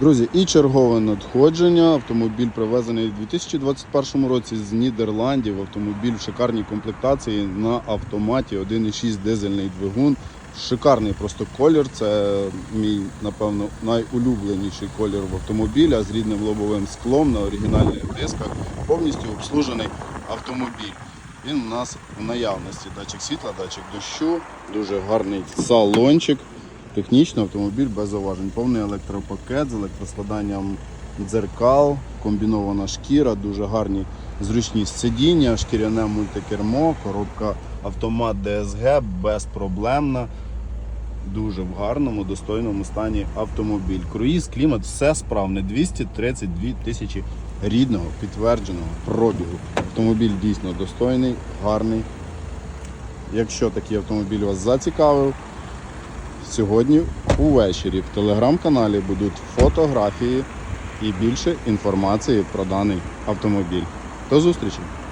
Друзі, і чергове надходження. Автомобіль привезений у 2021 році з Нідерландів. Автомобіль в шикарній комплектації на автоматі 1,6 дизельний двигун. Шикарний просто колір. Це мій, напевно, найулюбленіший колір в автомобіля з рідним лобовим склом на оригінальних дисках. Повністю обслужений автомобіль. Він у нас в наявності. Датчик світла, датчик дощу, дуже гарний салончик. Технічно автомобіль без зауважень. Повний електропакет з електроскладанням дзеркал, комбінована шкіра, дуже гарні зручні сидіння, шкіряне мультикермо, коробка автомат DSG безпроблемна. Дуже в гарному, достойному стані автомобіль. Круїз, клімат, все справне. 232 тисячі рідного підтвердженого пробігу. Автомобіль дійсно достойний, гарний. Якщо такий автомобіль вас зацікавив, Сьогодні увечері в телеграм-каналі будуть фотографії і більше інформації про даний автомобіль. До зустрічі!